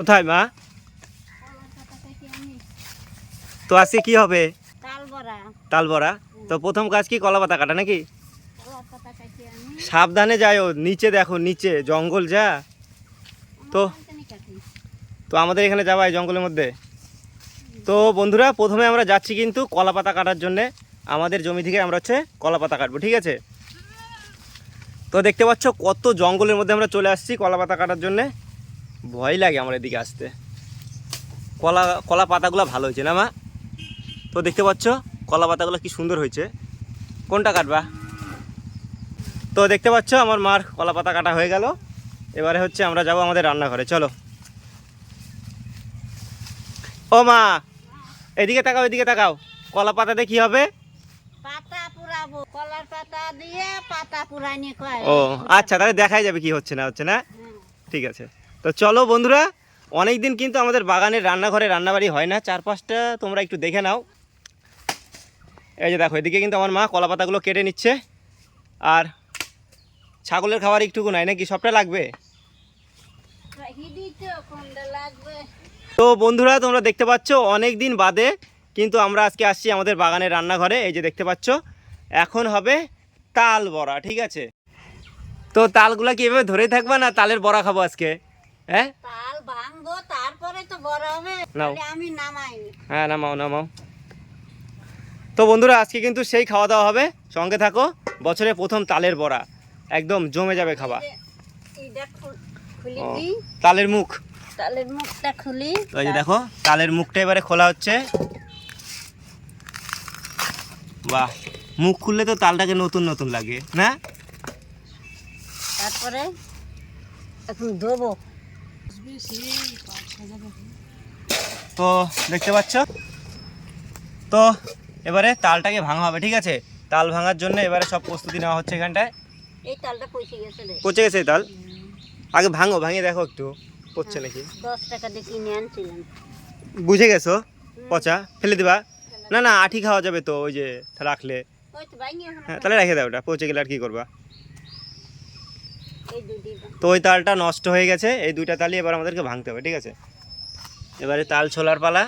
কোথায় মা? তো আজকে কি হবে? তাল বড়া তাল বড়া তো প্রথম কাজ কি কলা পাতা কাটা নাকি সাবধানে যাও নিচে দেখো নিচে জঙ্গল যা। তো তো আমাদের এখানে এই জঙ্গলের মধ্যে। তো বন্ধুরা প্রথমে আমরা যাচ্ছি কিন্তু কলা পাতা কাটার জন্যে। আমাদের জমি থেকে আমরা হচ্ছে কলা পাতা কাটবো ঠিক আছে? তো দেখতে পাচ্ছ কত জঙ্গলের মধ্যে আমরা চলে আসছি কলা পাতা কাটার জন্যে। ভয় লাগে আমার এদিকে আসতে। কলা কলা পাতাগুলো ভালো হয়েছে না মা? তো দেখতে পাচ্ছ কলা পাতাগুলো কি সুন্দর হয়েছে। কোনটা কাটবা? তো দেখতে পাচ্ছ আমার মার কলা পাতা কাটা হয়ে গেল। এবারে হচ্ছে আমরা যাব আমাদের রান্নাঘরে চলো। ও মা এদিকে তাকাও এদিকে তাকাও। কলা পাতাতে কি হবে? পাতা পুরাবো। কলার পাতা দিয়ে পাতা পুরানি কয় ও আচ্ছা তাহলে দেখাই যাবে কি হচ্ছে না হচ্ছে না? হ্যাঁ। ঠিক আছে। তো চলো বন্ধুরা অনেক দিন কিন্তু আমাদের বাগানের রান্নাঘরে রান্নাবাড়ি হয় না। চার পাঁচটা তোমরা একটু দেখে নাও। এই যে দেখো, এদিকে কিন্তু আমার মা কলা পাতাগুলো কেটে নিচ্ছে। আর ছাগলের খাবার একটুকু নাই নাকি? সবটা লাগবে? তো বন্ধুরা, তোমরা দেখতে পাচ্ছ অনেক দিন বাদে কিন্তু আমরা আজকে আসছি আমাদের বাগানের রান্নাঘরে। এই যে দেখতে পাচ্ছ, এখন হবে তাল বড়া, ঠিক আছে? তো তালগুলা কি এভাবে ধরে থাকবা না তালের বড়া খাব আজকে? হ্যাঁ তাল ভাঙবো তারপরে তো বড় হবে। আমি নামাইনি। হ্যাঁ নামাও নামাও। তো বন্ধুরা আজকে কিন্তু সেই খাওয়া দাওয়া হবে। সঙ্গে থাকো বছরের প্রথম তালের বড়া। একদম জমে যাবে খাওয়া এই যে এইটা খু- খুলি ও, দিই। তালের মুখ। তালের মুখটা খুলি। তো যে দেখো তালের মুখটা এবারে খোলা হচ্ছে। বাহ মুখ খুললে তো তালটাকে নতুন নতুন লাগে না? তারপরে এখন ধোবো। তো দেখতে পাচ্ছ? তো এবারে তালটাকে ভাঙা হবে ঠিক আছে? তাল ভাঙার জন্য এবারে সব প্রস্তুতি নেওয়া হচ্ছে এখানটায়। এই তালটা পয়সে গেছে পচে গেছে তাল? আগে ভাঙো ভাঙিয়ে দেখো একটু পচছে নাকি? দশ টাকা দিয়ে কিনে আনছিলাম। বুঝে গেছো? পচা ফেলে দিবা? না না আঠি খাওয়া যাবে তো ওই যে রাখলে। ভাঙি হ্যাঁ তাহলে রেখে দাও ওটা পচে গেলে আর কি করবা? তো ওই তালটা নষ্ট হয়ে গেছে এই দুইটা তালই এবার আমাদেরকে ভাঙতে হবে ঠিক আছে? এবারে তাল ছোলার পালা।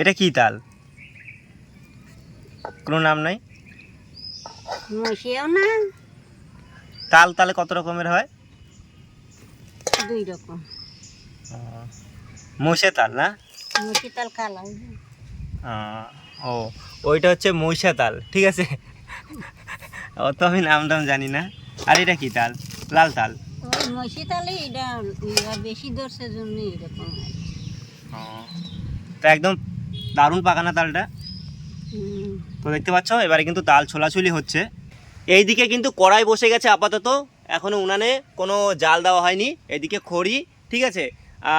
এটা কি তাল? কোনো নাম নাই? না। তাল তালে কত রকমের হয়? দুই রকম। মহিষে তাল না? তাল কালা। ও ওইটা হচ্ছে মহিষা তাল ঠিক আছে? অত আমি নাম টাম জানি না। আর এটা কি তাল? লাল তাল? ওই তালে এটা বেশি ধরছে জন্য এরকম তো একদম দারুণ পাকানা তালটা। তো দেখতে পাচ্ছ এবারে কিন্তু তাল ছোলাছুলি হচ্ছে। এইদিকে কিন্তু কড়াই বসে গেছে আপাতত। এখনও উনানে কোনো জাল দেওয়া হয়নি। এদিকে খড়ি ঠিক আছে?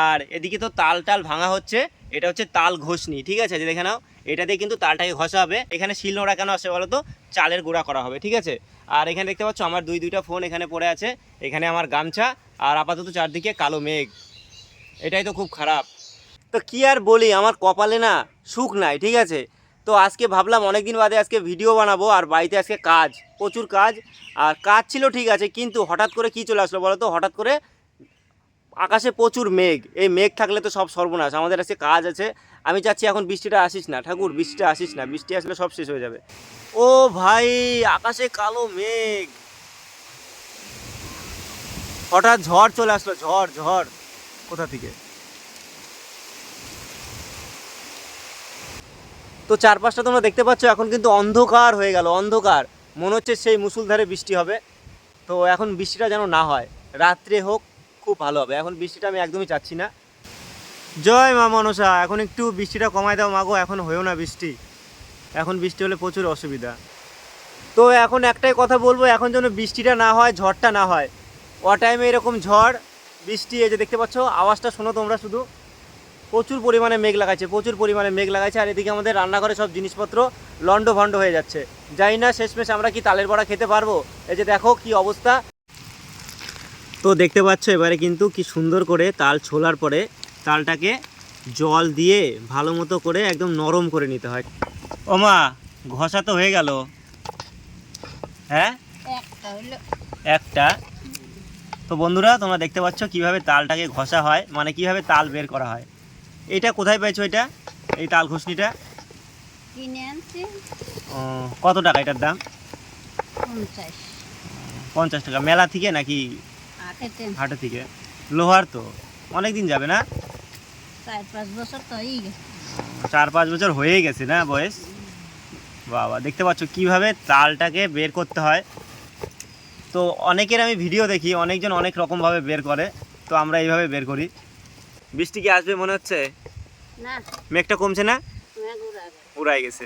আর এদিকে তো তাল টাল ভাঙা হচ্ছে। এটা হচ্ছে তাল ঘষনি ঠিক আছে? যে দেখে নাও। এটা দিয়ে কিন্তু তালটাকে ঘষা হবে এখানে শিল নোড়া কেন আসে বলো তো চালের গুঁড়া করা হবে, ঠিক আছে? আর এখানে দেখতে পাচ্ছ, আমার দুই দুইটা ফোন এখানে পড়ে আছে। এখানে আমার গামছা আর আপাতত চারদিকে কালো মেঘ। এটাই তো খুব খারাপ। তো কি আর বলি, আমার কপালে না সুখ নাই, ঠিক আছে? তো আজকে ভাবলাম অনেক দিন বাদে আজকে ভিডিও বানাবো আর বাড়িতে আজকে কাজ, প্রচুর কাজ। আর কাজ ছিল ঠিক আছে, কিন্তু হঠাৎ করে কি চলে আসলো বলো তো হঠাৎ করে আকাশে প্রচুর মেঘ। এই মেঘ থাকলে তো সব সর্বনাশ। আমাদের আজকে কাজ আছে। আমি চাচ্ছি এখন বৃষ্টিটা আসিস না। ঠাকুর, বৃষ্টিটা আসিস না। বৃষ্টি আসলে সব শেষ হয়ে যাবে। ও ভাই, আকাশে কালো মেঘ। হঠাৎ ঝড় চলে আসলো। ঝড় ঝড়। কোথা থেকে? তো চারপাশটা তোমরা দেখতে পাচ্ছ, এখন কিন্তু অন্ধকার হয়ে গেল। অন্ধকার। মনে হচ্ছে সেই মুসুলধারে বৃষ্টি হবে। তো এখন বৃষ্টিটা যেন না হয়। রাত্রে হোক খুব ভালো হবে। এখন বৃষ্টিটা আমি একদমই চাচ্ছি না। জয় মা মনসা, এখন একটু বৃষ্টিটা কমায় দাও মাগো এখন হয়েও না বৃষ্টি। এখন বৃষ্টি হলে প্রচুর অসুবিধা। তো এখন একটাই কথা বলব, এখন যেন বৃষ্টিটা না হয়, ঝড়টা না হয়। টাইমে এরকম ঝড়, বৃষ্টি, এই যে দেখতে পাচ্ছ, আওয়াজটা শোনো তোমরা শুধু। প্রচুর পরিমাণে মেঘ লাগাচ্ছে প্রচুর পরিমাণে মেঘ লাগাচ্ছে আর এদিকে আমাদের রান্নাঘরে সব জিনিসপত্র লন্ড ভন্ড হয়ে যাচ্ছে। জানি না, শেষমেশ আমরা কি তালের বড়া খেতে পারব? এই যে দেখো কি অবস্থা। তো দেখতে পাচ্ছ এবারে কিন্তু কি সুন্দর করে তাল ছোলার পরে তালটাকে জল দিয়ে ভালো মতো করে একদম নরম করে নিতে হয়। ওমা ঘষা তো হয়ে গেল। হ্যাঁ? একটা তো বন্ধুরা তোমরা দেখতে পাচ্ছ কীভাবে তালটাকে ঘষা হয় মানে কীভাবে তাল বের করা হয়। এটা কোথায় পেয়েছ এটা? এই তাল ঘষনিটা? কত টাকা এটার দাম? পঞ্চাশ টাকা। মেলা থেকে নাকি হাটে থেকে। লোহার তো। অনেক দিন যাবে না? চার পাঁচ বছর তো হয়েই গেছে। চার পাঁচ বছর হয়েই গেছে না বয়স? বাবা দেখতে পাচ্ছ কীভাবে তালটাকে বের করতে হয়। তো অনেকের আমি ভিডিও দেখি অনেকজন অনেক রকমভাবে বের করে। তো আমরা এইভাবে বের করি। বৃষ্টি কি আসবে মনে হচ্ছে? না। মেঘটা কমছে না? উড়াই গেছে।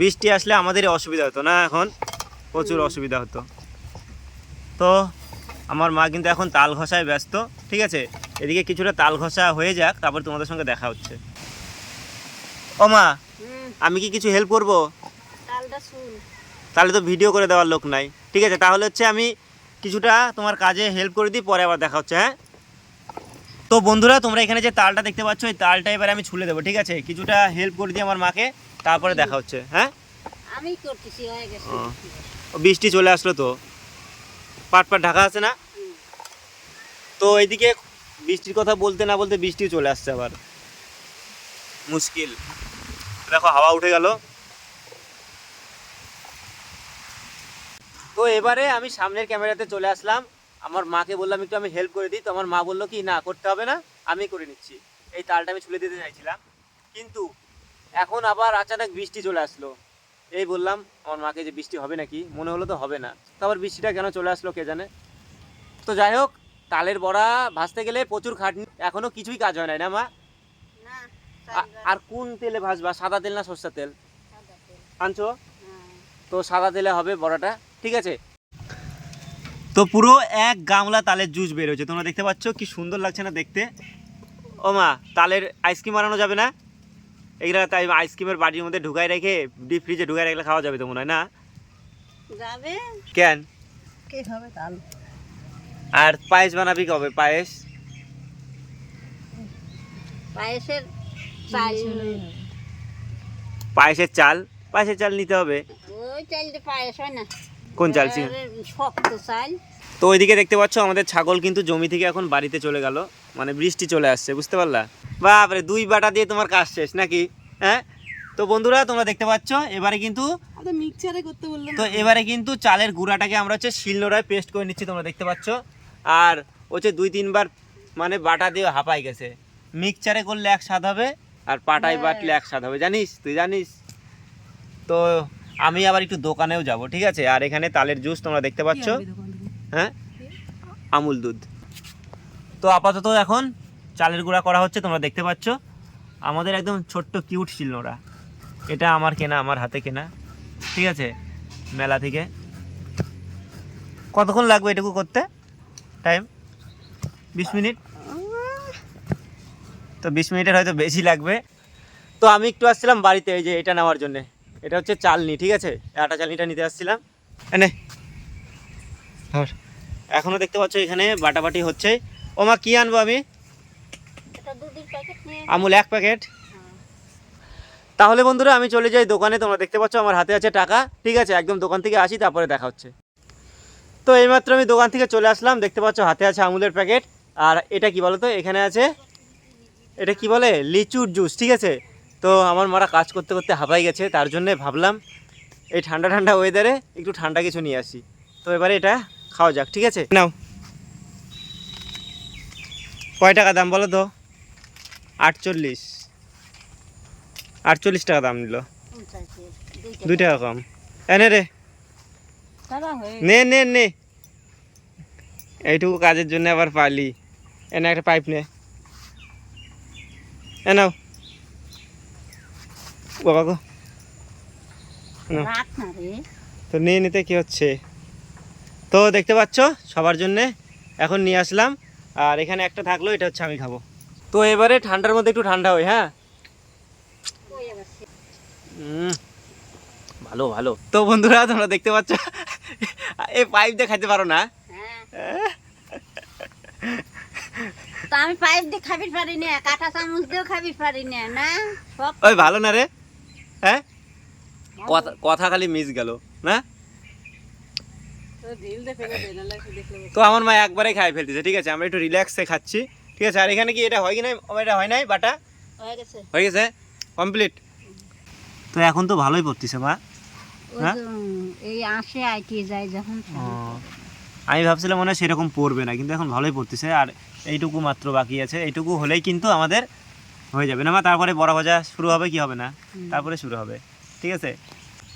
বৃষ্টি আসলে আমাদের অসুবিধা হতো না এখন? প্রচুর অসুবিধা হতো। তো আমার মা কিন্তু এখন তাল ঘষায় ব্যস্ত ঠিক আছে? এদিকে কিছুটা তাল ঘষা হয়ে যাক তারপর তোমাদের সঙ্গে দেখা হচ্ছে। ও মা আমি কি কিছু হেল্প করব? তাহলে তো ভিডিও করে দেওয়ার লোক নাই। ঠিক আছে তাহলে হচ্ছে আমি কিছুটা তোমার কাজে হেল্প করে দিই পরে আবার দেখা হচ্ছে হ্যাঁ? তো বন্ধুরা তোমরা এখানে যে তালটা দেখতে পাচ্ছ ওই তালটা এবারে আমি ছুলে দেবো ঠিক আছে? কিছুটা হেল্প করে দিই আমার মাকে তারপরে দেখা হচ্ছে হ্যাঁ? আমি করতেছি বৃষ্টি চলে আসলো তো? পাট পাট ঢাকা আছে না? তো এইদিকে বৃষ্টির কথা বলতে না বলতে বৃষ্টি চলে আসছে আবার। মুশকিল। দেখো, হাওয়া উঠে গেল। তো এবারে আমি সামনের ক্যামেরাতে চলে আসলাম। আমার মাকে বললাম, একটু আমি হেল্প করে দিই। তো আমার মা বলল কি, না, করতে হবে না, আমি করে নিচ্ছি। এই তালটা আমি ছুলে দিতে চাইছিলাম। কিন্তু এখন আবার আচানক বৃষ্টি চলে আসলো। এই বললাম আমার মাকে যে বৃষ্টি হবে নাকি? মনে হলো তো হবে না। তো আবার বৃষ্টিটা কেন চলে আসলো কে জানে? তো যাই হোক তালের বড়া ভাজতে গেলে প্রচুর খাটনি এখনও কিছুই কাজ হয় নাই না মা? আর কোন তেলে ভাজবা? সাদা তেল না সর্ষের তেল? আনছো? হ্যাঁ। তো সাদা তেলে হবে বড়াটা ঠিক আছে? তো পুরো এক গামলা তালের জুস বের হয়েছে। তোমরা দেখতে পাচ্ছ কি সুন্দর লাগছে না দেখতে? ও মা তালের আইসক্রিম বানানো যাবে না? এগুলা তাই আইসক্রিমের বাটির মধ্যে ঢুকাই রেখে ডিপ ফ্রিজে ঢুকাই রাখলে খাওয়া যাবে তো মনে হয় না? যাবে। কেন? কে খাবে তাল আর পায়েস বানাবি কবে? পায়েস? পায়েসের চাল পায়েসের চাল? পায়েসের চাল নিতে হবে। ওই চাল দিয়ে পায়েস হয় না। কোন চাল ছিল? শক্ত চাল। তো ওইদিকে দেখতে পাচ্ছ আমাদের ছাগল কিন্তু জমি থেকে এখন বাড়িতে চলে গেল। মানে বৃষ্টি চলে আসছে বুঝতে পারলা? বাপরে দুই বাটা দিয়ে তোমার কাজ শেষ নাকি? হ্যাঁ? তো বন্ধুরা তোমরা দেখতে পাচ্ছ এবারে কিন্তু মিক্সচারে করতে বললাম তো এবারে কিন্তু চালের গুঁড়াটাকে আমরা হচ্ছে শিলনোড়ায় পেস্ট করে নিচ্ছি তোমরা দেখতে পাচ্ছ। আর হচ্ছে দুই তিনবার মানে বাটা দিয়ে হাঁপাই গেছে। মিক্সচারে করলে এক স্বাদ হবে আর পাটায় হ্যাঁ। বাটলে এক স্বাদ হবে। জানিস তুই জানিস? তো আমি আবার একটু দোকানেও যাব ঠিক আছে? আর এখানে তালের জুস তোমরা দেখতে পাচ্ছ? হ্যাঁ? আমুল দুধ। তো আপাতত এখন চালের গুঁড়া করা হচ্ছে, তোমরা দেখতে পাচ্ছ। আমাদের একদম ছোট্ট, কিউট শিলনোড়া। এটা আমার কেনা, আমার হাতে কেনা। ঠিক আছে, মেলা থেকে। কতক্ষণ লাগবে এটুকু করতে? টাইম বিশ মিনিট? তো বিশ মিনিটের হয়তো বেশি লাগবে। তো আমি একটু আসছিলাম বাড়িতে, এই যে এটা নেওয়ার জন্যে। এটা হচ্ছে চালনি, ঠিক আছে? আটা চালনিটা নিতে আসছিলাম। এনে, ধর। এখনও দেখতে পাচ্ছ এখানে বাটাবাটি হচ্ছে। ও মা কি আনব আমি? এটা দুধের প্যাকেট নিয়ে আমুল এক প্যাকেট। হ্যাঁ। তাহলে বন্ধুরা আমি চলে যাই দোকানে তোমরা দেখতে পাচ্ছ আমার হাতে আছে টাকা। ঠিক আছে একদম দোকান থেকে আসি তারপরে দেখা হচ্ছে। তো এইমাত্র আমি দোকান থেকে চলে আসলাম দেখতে পাচ্ছ হাতে আছে আমুলের প্যাকেট। আর এটা কি বলো তো এখানে আছে এটা কি বলে? লিচুর জুস ঠিক আছে? তো আমার মারা কাজ করতে করতে হাঁপাই গেছে তার জন্যে ভাবলাম এই ঠান্ডা ঠান্ডা ওয়েদারে একটু ঠান্ডা কিছু নিয়ে আসি। তো এবারে এটা খাওয়া যাক ঠিক আছে? নাও। কয় টাকা দাম বলো তো? আটচল্লিশ। আটচল্লিশ টাকা দাম নিল। দুই টাকা কম। এনে রে। নে নে নে। এইটুকু কাজের জন্য আবার পালি। এনে একটা পাইপ নে। এ, নাও। বাবা গো। তো নিয়ে নিতে কি হচ্ছে? তো দেখতে পাচ্ছ সবার জন্যে এখন নিয়ে আসলাম। আর এখানে একটা থাকল এটা হচ্ছে আমি খাব। তো এবারে ঠান্ডার মধ্যে একটু ঠান্ডা হয় হ্যাঁ? ভালো ভালো। তো বন্ধুরা তোমরা দেখতে পাচ্ছ এই পাইপ দিয়ে খাইতে পারো না? হ্যাঁ তা আমি পাইপ দিয়ে খাবি পারি না কাঁটা চামচ দিয়েও খাবি পারি না ওই ভালো না রে হ্যাঁ? কথা কথা খালি মিস গেল না? তো আমার মা একবারে খাই ফেলতেছে ঠিক আছে? আমরা একটু রিল্যাক্সে খাচ্ছি ঠিক আছে? আর এখানে কি এটা হয় কি না এটা হয় নাই? বাটা? হয়ে গেছে। হয়ে গেছে? কমপ্লিট তো এখন তো ভালোই পড়তেছে মা। হ্যাঁ? এই আসে আইটিয়ে যায় যখন আমি ভাবছিলাম মনে হয় সেরকম পড়বে না কিন্তু এখন ভালোই পড়তেছে আর এইটুকু মাত্র বাকি আছে। এইটুকু হলেই কিন্তু আমাদের হয়ে যাবে। না মা তারপরে বড়া ভাজা শুরু হবে কি হবে না? তারপরে শুরু হবে ঠিক আছে?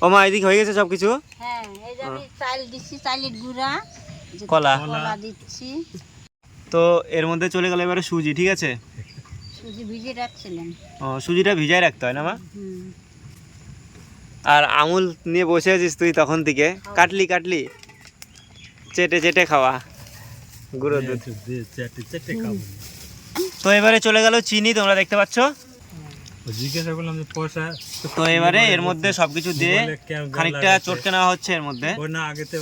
ও মা এদিকে হয়ে গেছে সব কিছু হ্যাঁ এই যে আমি চাল দিচ্ছি চালের গুঁড়া কলা। কলা দিচ্ছি। তো এর মধ্যে চলে গেল এবারে সুজি ঠিক আছে? সুজি ভিজিয়ে রাখছিলেন ও সুজিটা ভিজায় রাখতে হয় না মা? আর আমুল নিয়ে বসে আছিস তুই তখন থেকে। কাটলি কাটলি। চেটে চেটে খাওয়া। গুঁড়ো দুধ। তো এবারে চলে গেল চিনি তোমরা দেখতে পাচ্ছ? জিজ্ঞাসা করলাম যে পয়সা তো এবারে এর মধ্যে সবকিছু দিয়ে খানিকটা চটকে নেওয়া হচ্ছে এর মধ্যে। ওই না আগেতে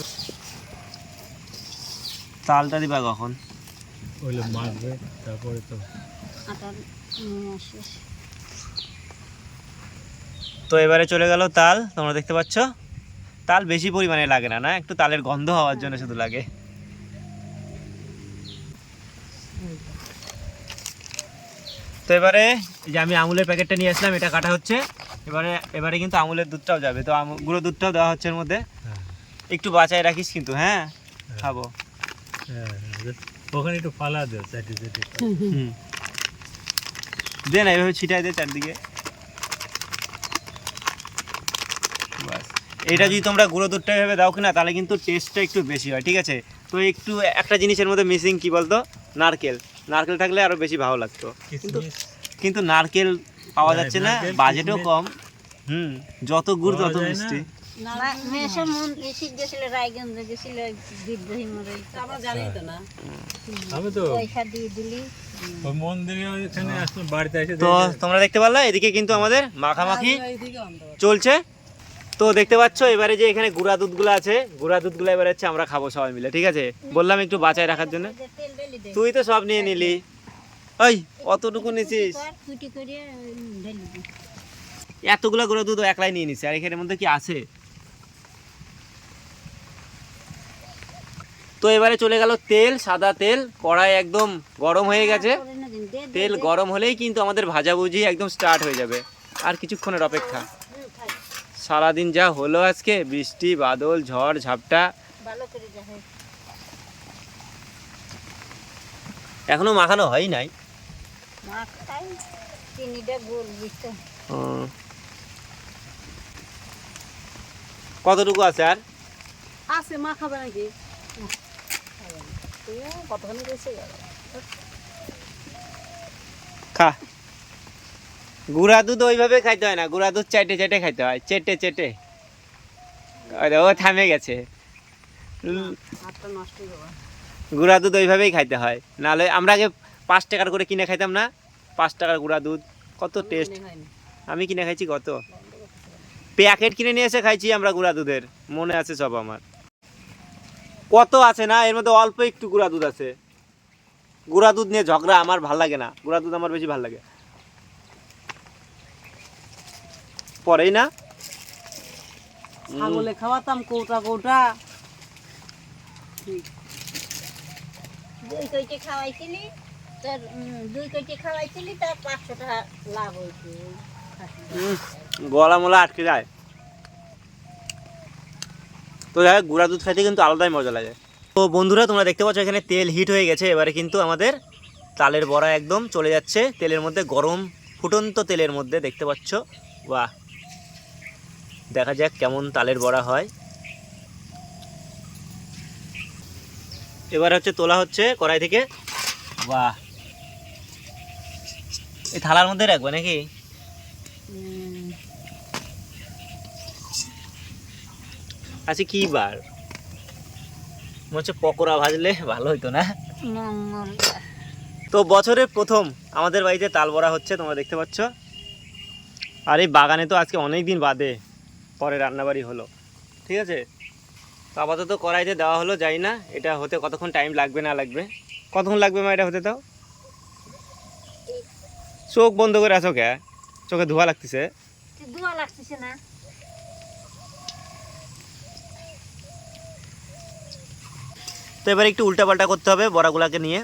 তালটা দিবা কখন? ওইগুলো মাখবে তারপরে তো আটা নিয়ে আসি তো এবারে চলে গেল তাল তোমরা দেখতে পাচ্ছ। তাল বেশি পরিমাণে লাগে না না? একটু তালের গন্ধ হওয়ার জন্য শুধু লাগে। তো এবারে যে আমি আমুলের প্যাকেটটা নিয়ে আসলাম এটা কাটা হচ্ছে। এবারে এবারে কিন্তু আমুলের দুধটাও যাবে। তো গুঁড়ো দুধটাও দেওয়া হচ্ছে এর মধ্যে। হ্যাঁ। একটু বাঁচায় রাখিস কিন্তু হ্যাঁ? খাব। হ্যাঁ হ্যাঁ। ওখানে একটু ফালা দেও চাটি চাটি দে না এভাবে ছিটাই দে চারদিকে। বাস। এটা যদি তোমরা গুঁড়ো দুধটা এভাবে দাও কিনা তাহলে কিন্তু টেস্টটা একটু বেশি হয় ঠিক আছে? তো একটু একটা জিনিসের মধ্যে মিসিং কি বলতো? নারকেল। নারকেল থাকলে আরও বেশি ভালো লাগতো। কিন্তু কিন্তু নারকেল পাওয়া যাচ্ছে না বাজেটও কম। হুম যত গুড় তত মিষ্টি। মন তো না। আমি তো পয়সা দিয়ে দিলি। ওই মন্দিরে ওইখানে আসলাম বাড়িতে এসে তো দেখি- তোমরা দেখতে পারলে এদিকে কিন্তু আমাদের মাখামাখি চলছে। তো দেখতে পাচ্ছ, এবারে যে এখানে গুঁড়া দুধগুলো আছে, গুঁড়া দুধগুলো এবারে হচ্ছে আমরা খাব সবাই মিলে, ঠিক আছে? বললাম একটু বাঁচায় রাখার জন্য। তুই তো সব নিয়ে নিলি। ওই অতটুকু নিছিস? এতগুলো গুঁড়া দুধ একলাই নিয়ে নিছে, আর এখানের মধ্যে কি আছে? তো এবারে চলে গেল তেল, সাদা তেল, কড়াই একদম গরম হয়ে গেছে। তেল গরম হলেই কিন্তু আমাদের ভাজাভুজি একদম স্টার্ট হয়ে যাবে, আর কিছুক্ষণের অপেক্ষা। সারাদিন যা হলো আজকে বৃষ্টি বাদল ঝড় ঝাপটা। ভালো করে যা এখনও মাখানো হয় নাই? মা খাই চিনিটা গোল বুঝতে কতটুকু আছে আর? আছে মা খাবে নাকি কতখানি খা। গুঁড়া দুধ ওইভাবে খাইতে হয় না গুঁড়া দুধ চাইটে চেটে খাইতে হয় চেটে চেটে। ও থামে গেছে। হয়ে গুঁড়া দুধ ওইভাবেই খাইতে হয়। নাহলে আমরা আগে পাঁচ টাকার করে কিনে খাইতাম না পাঁচ টাকার গুঁড়া দুধ কত টেস্ট আমি কিনে খাইছি কত? প্যাকেট কিনে নিয়ে এসে খাইছি আমরা গুঁড়া দুধের মনে আছে সব আমার। কত আছে না এর মধ্যে অল্প একটু গুঁড়া দুধ আছে। গুঁড়া দুধ নিয়ে ঝগড়া আমার ভালো লাগে না গুঁড়া দুধ আমার বেশি ভালো লাগে। পরেই না? ছাগলে খাওয়াতাম কৌটা কৌটা। দুই কেজি খাওয়াইছিলি তোর দুই কেজি খাওয়াইছিলি তার পাঁচশো টাকা লাভ হয়েছে গলা মোলা আটকে যায়। তো যাই হোক, গুঁড়া দুধ খাইতে কিন্তু আলাদাই মজা লাগে। তো বন্ধুরা তোমরা দেখতে পাচ্ছ এখানে তেল হিট হয়ে গেছে। এবারে কিন্তু আমাদের তালের বড়া একদম চলে যাচ্ছে। তেলের মধ্যে গরম ফুটন্ত তেলের মধ্যে দেখতে পাচ্ছ। বাহ! দেখা যাক কেমন তালের বড়া হয়। এবার হচ্ছে তোলা হচ্ছে কড়াই থেকে। বাহ। এই থালার মধ্যে রাখবে নাকি? আজকে কি বার? হচ্ছে পকোড়া ভাজলে ভালো হইতো না। তো বছরের প্রথম আমাদের বাড়িতে তাল বড়া হচ্ছে তোমরা দেখতে পাচ্ছ। আর এই বাগানে তো আজকে অনেক দিন বাদে। পরে রান্নাবাড়ি হলো। ঠিক আছে? তো আপাতত কড়াইতে দেওয়া হলো যাই না এটা হতে কতক্ষণ টাইম লাগবে না লাগবে। কতক্ষণ লাগবে মা এটা হতে তাও চোখ বন্ধ করে আছো কে? চোখে ধোয়া লাগতেছে? দোয়া লাগতেছে না। তো এবার একটু উল্টাপাল্টা করতে হবে বড়াগুলাকে নিয়ে।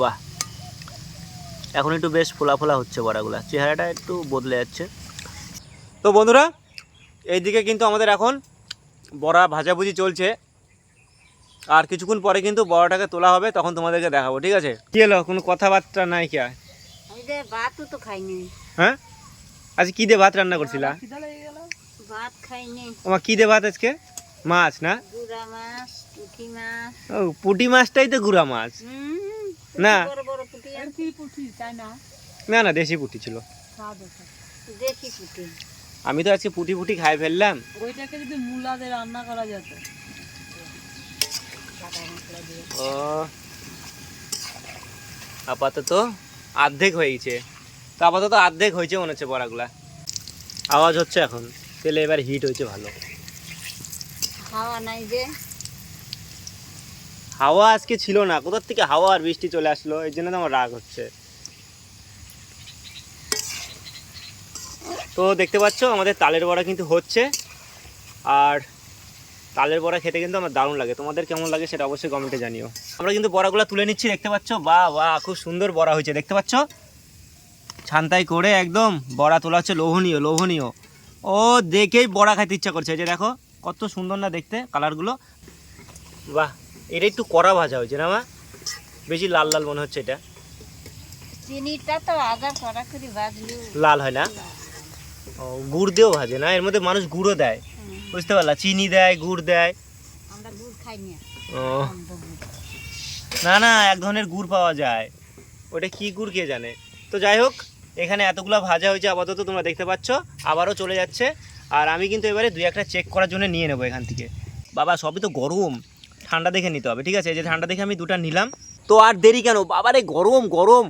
বাহ। এখন একটু বেশ ফোলা ফোলা হচ্ছে বড়াগুলা। চেহারাটা একটু বদলে যাচ্ছে। তো বন্ধুরা এইদিকে কিন্তু আমাদের এখন বড়া ভাজাভুজি চলছে। আর কিছুক্ষণ পরে কিন্তু বড়াটাকে তোলা হবে তখন তোমাদেরকে দেখাবো ঠিক আছে? কি হলো? কোনো কথাবার্তা নাই কি আর? ভাতও তো খাইনি। হ্যাঁ? আজকে কী দিয়ে ভাত রান্না করছিলা? ভাত খাইনি। আমার কী দিয়ে ভাত আজকে? মাছ না? গুড়া মাছ পুঁটি মাছ। ও পুঁটি মাছটাই তো গুড়া মাছ। না। না? না দেশি পুঁটি ছিল। দেশি পুঁটি আমি তো আজকে পুঁটি পুটি খাই ফেললাম। ওইটাকে যদি মূলা দিয়ে রান্না করা যেত। ও আপাতত অর্ধেক হয়ে গেছে। তো আপাতত অর্ধেক হয়েছে মনে হচ্ছে বড়াগুলা। আওয়াজ হচ্ছে এখন। তেলে এবার হিট হয়েছে ভালো। খাওয়া নাই যে। হাওয়া আজকে ছিল না, কোথার থেকে হাওয়া আর বৃষ্টি চলে আসলো, এই জন্য তো আমার রাগ হচ্ছে। তো দেখতে পাচ্ছ, আমাদের তালের বড়া কিন্তু হচ্ছে, আর তালের বড়া খেতে কিন্তু আমার দারুণ লাগে। তোমাদের কেমন লাগে সেটা অবশ্যই কমেন্টে জানিও। আমরা কিন্তু বড়াগুলো তুলে নিচ্ছি, দেখতে পাচ্ছ? বাহ বাহ, খুব সুন্দর বড়া হয়েছে, দেখতে পাচ্ছ? ছান্তাই করে একদম বড়া তোলা হচ্ছে লোভনীয় লোভনীয়। ও, দেখেই বড়া খাইতে ইচ্ছা করছে যে দেখো, কত সুন্দর না দেখতে কালারগুলো বাহ এটা একটু কড়া ভাজা হয়েছে না মা? বেশি লাল লাল মনে হচ্ছে এটা। চিনিটা তো আদা কড়া করে ভাজলেও লাল হয় না? ও গুড় দিয়েও ভাজে না? এর মধ্যে মানুষ গুঁড়ো দেয়। বুঝতে পারলা? চিনি দেয় গুড় দেয়। আমরা গুড় খাই না। ও। না না এক ধরনের গুড় পাওয়া যায়। ওটা কি গুড় কে জানে? তো যাই হোক এখানে এতগুলো ভাজা হয়েছে আপাতত তোমরা দেখতে পাচ্ছ। আবারও চলে যাচ্ছে। আর আমি কিন্তু এবারে দুই একটা চেক করার জন্য নিয়ে নেব এখান থেকে। বাবা সবই তো গরম। ঠান্ডা দেখে নিতে হবে, ঠিক আছে? এই যে ঠান্ডা দেখে আমি দুটা নিলাম। তো আর দেরি কেন? বাবারে, গরম গরম।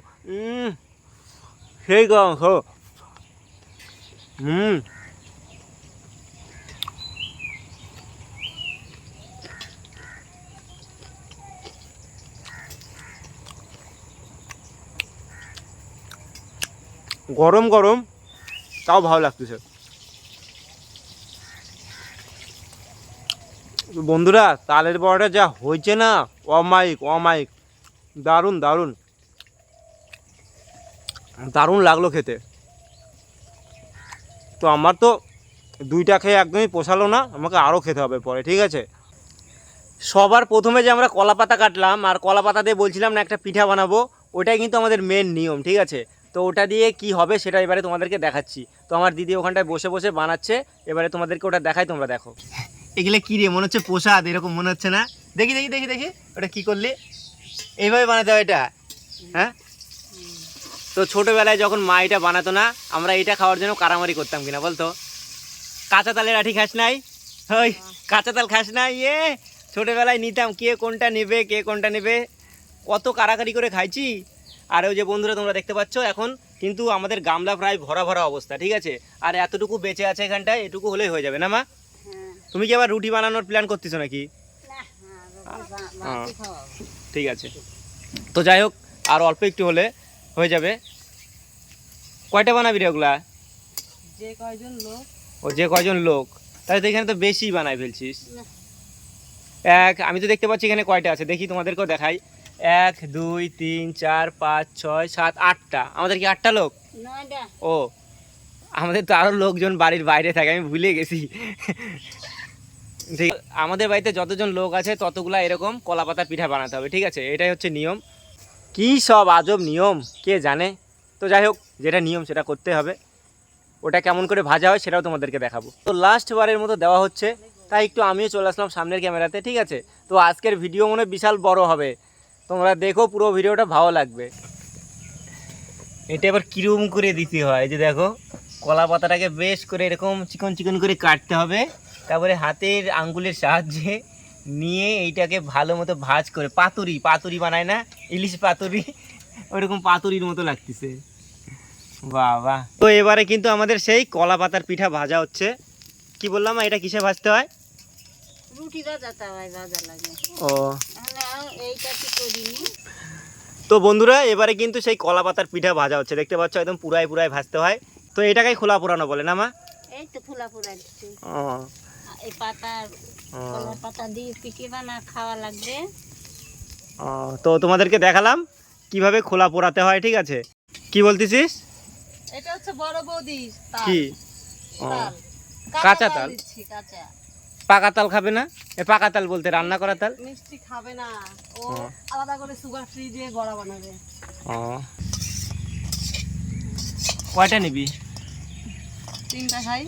সেই গরম হুম। গরম গরম। তাও ভালো লাগতেছে। বন্ধুরা, তালের বড়াটা যা হয়েছে না, অমায়িক অমায়িক। দারুণ দারুণ। দারুণ লাগল খেতে। তো আমার তো দুইটা খেয়ে একদমই পোষালো না, আমাকে আরও খেতে হবে পরে, ঠিক আছে? সবার প্রথমে যে আমরা কলা পাতা কাটলাম, আর কলা পাতা দিয়ে বলছিলাম না একটা পিঠা বানাবো, ওটাই কিন্তু আমাদের মেন নিয়ম, ঠিক আছে? তো ওটা দিয়ে কি হবে সেটা এবারে তোমাদেরকে দেখাচ্ছি। তো আমার দিদি ওখানটায় বসে বসে বানাচ্ছে, এবারে তোমাদেরকে ওটা দেখাই, তোমরা দেখো। এগুলো কি রে? মনে হচ্ছে প্রসাদ, এরকম মনে হচ্ছে না? দেখি দেখি দেখি দেখি। ওটা কি করলি? এইভাবে বানাতে হয় এটা। হ্যাঁ? তো ছোটোবেলায় যখন মা এটা বানাতো না, আমরা এটা খাওয়ার জন্য কারামারি করতাম কিনা বলতো? কাঁচা তালের আঠি খাস নাই? ওই, কাঁচা তাল খাস না ইয়ে ছোটোবেলায় নিতাম কে কোনটা নেবে, কে কোনটা নেবে? কত কারাকারি করে খাইছি। আর ওই যে বন্ধুরা তোমরা দেখতে পাচ্ছ এখন, কিন্তু আমাদের গামলা প্রায় ভরা ভরা অবস্থা, ঠিক আছে? আর এতটুকু বেঁচে আছে এখানটায়, এটুকু হলেই হয়ে যাবে না মা? তুমি কি আবার রুটি বানানোর প্ল্যান করতেছো নাকি? হ্যাঁ। ঠিক আছে। তো যাই হোক আর অল্প একটু হলে হয়ে যাবে। কয়টা বানাবি রে ওগুলা? যে কয়জন লোক। ও যে কয়জন লোক। তাহলে তো এখানে তো বেশি বানাই ফেলছিস। এক আমি তো দেখতে পাচ্ছি এখানে কয়টা আছে। দেখি তোমাদেরকেও দেখাই। এক দুই তিন চার পাঁচ ছয় সাত আটটা। আমাদের কি আটটা লোক? ও আমাদের তো আরও লোকজন বাড়ির বাইরে থাকে। আমি ভুলে গেছি। আমাদের বাড়িতে যতজন লোক আছে, ততগুলা এরকম কলা পাতার পিঠা বানাতে হবে, ঠিক আছে? এটাই হচ্ছে নিয়ম। কী সব আজব নিয়ম? কে জানে? তো যাই হোক, যেটা নিয়ম, সেটা করতে হবে। ওটা কেমন করে ভাজা হয়, সেটাও তোমাদেরকে দেখাবো। তো লাস্ট বারের মতো দেওয়া হচ্ছে। তাই একটু আমিও চলে আসলাম সামনের ক্যামেরাতে, ঠিক আছে? তো আজকের ভিডিও মনে বিশাল বড় হবে। তোমরা দেখো, পুরো ভিডিওটা ভালো লাগবে। এটা এবার কিরম করে দিতে হয় যে দেখো কলা পাতাটাকে বেশ করে এরকম চিকন চিকন করে কাটতে হবে। তারপরে হাতের আঙ্গুলের সাহায্যে নিয়ে এইটাকে ভালো মতো ভাজ করে পাতুরি পাতুরি বানায় না? ইলিশ পাতুরি? ওইরকম পাতুরির মতো লাগতেছে। বাহ বাহ তো এবারে কিন্তু আমাদের সেই কলা পাতার পিঠা ভাজা হচ্ছে। কি বললাম এটা কিসে ভাজতে হয়? রুটি বাজাতে হয় ভাজা লাগে। ও। এইটা কি করিনি? তো বন্ধুরা এবারে কিন্তু সেই কলা পাতার পিঠা ভাজা হচ্ছে। দেখতে পাচ্ছ একদম পুরাই পুরাই ভাজতে হয়। তো এটাকেই খোলা পুরানো বলে না মা? এই তো ফুলা ফুলা দিচ্ছি ও। এই পাতার কলার পাতা দিয়ে পিঠে বানা খাওয়া লাগবে। ও, তো তোমাদেরকে দেখালাম কীভাবে খোলা পোড়াতে হয় ঠিক আছে? কি বলতেছিস? এটা হচ্ছে বড় বৌদি কি? কাঁচা তাল কাঁচা। পাকা তাল খাবে না? এ পাকা তাল বলতে রান্না করা তাল? মিষ্টি খাবে না। ও। আলাদা করে সুগার ফ্রি দিয়ে বড়া বানাবে। ও। কয়টা নিবি? তিনটা খাই।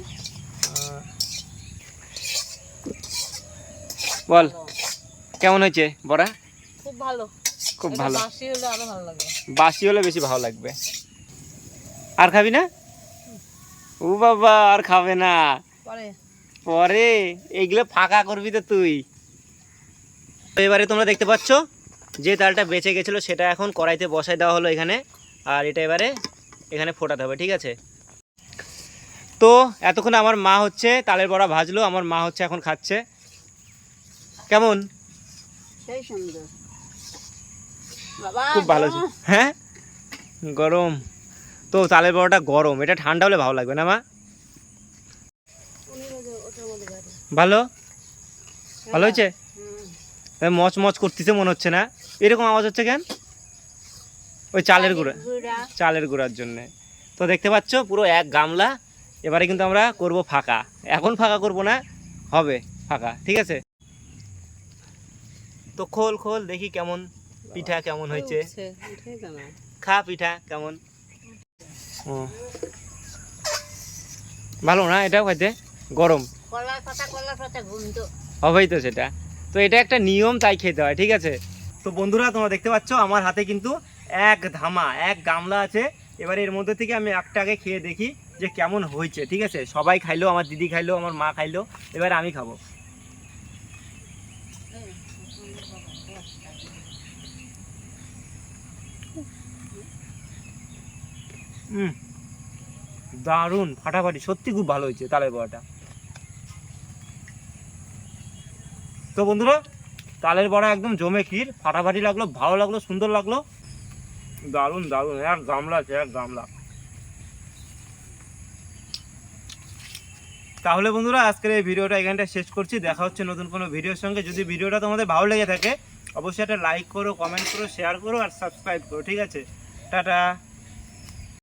বল কেমন হয়েছে বড়া? খুব ভালো। খুব ভালো। বাসি হলে আরও ভালো লাগে। বাসি হলে বেশি ভালো লাগবে। আর খাবি না? ও বাবা আর খাবে না। পরে? এইগুলো ফাঁকা করবি তো তুই। এবারে তোমরা দেখতে পাচ্ছ যে তালটা বেঁচে গেছিল সেটা এখন কড়াইতে বসাই দেওয়া হলো এখানে। আর এটা এবারে এখানে ফোটাতে হবে ঠিক আছে? তো এতক্ষণ আমার মা হচ্ছে তালের বড়া ভাজলো আমার মা হচ্ছে এখন খাচ্ছে। কেমন? সেই সুন্দর। বাবা খুব ভালো হ্যাঁ? গরম। তো চালের বড়াটা গরম। এটা ঠান্ডা হলে ভালো লাগবে না মা? ভালো? ভালো হয়েছে? এ মচ মচ করতেছে মনে হচ্ছে না? এরকম আওয়াজ হচ্ছে কেন? ওই চালের গুঁড়া। চালের গুঁড়ার জন্যে। তো দেখতে পাচ্ছ পুরো এক গামলা। এবারে কিন্তু আমরা করব ফাঁকা। এখন ফাঁকা করব না হবে ফাঁকা ঠিক আছে? তো খোল খোল দেখি কেমন পিঠা কেমন হয়েছে। খা পিঠা কেমন। ভালো না এটাও খাইতে? গরম। হবেই তো সেটা। তো এটা একটা নিয়ম তাই খেতে হয় ঠিক আছে? তো বন্ধুরা তোমরা দেখতে পাচ্ছ আমার হাতে কিন্তু এক ধামা এক গামলা আছে। এবার এর মধ্যে থেকে আমি একটা আগে খেয়ে দেখি যে কেমন হয়েছে ঠিক আছে? সবাই খাইলো আমার দিদি খাইলো আমার মা খাইলো এবার আমি খাব। দারুণ, ফাটাফাটি, সত্যি খুব ভালো হয়েছে তালের বড়াটা। তো বন্ধুরা, তালের বড়া একদম জমে ক্ষীর, ফাটাফাটি লাগল, ভালো লাগল, সুন্দর লাগল। দারুণ দারুণ, এক গামলা আছে, এক গামলা। তাহলে বন্ধুরা, আজকের এই ভিডিওটা এখানটা শেষ করছি। দেখা হচ্ছে নতুন কোনো ভিডিওর সঙ্গে। যদি ভিডিওটা তোমাদের ভালো লেগে থাকে, অবশ্যই একটা লাইক করো কমেন্ট করো শেয়ার করো, আর সাবস্ক্রাইব করো, ঠিক আছে? টাটা।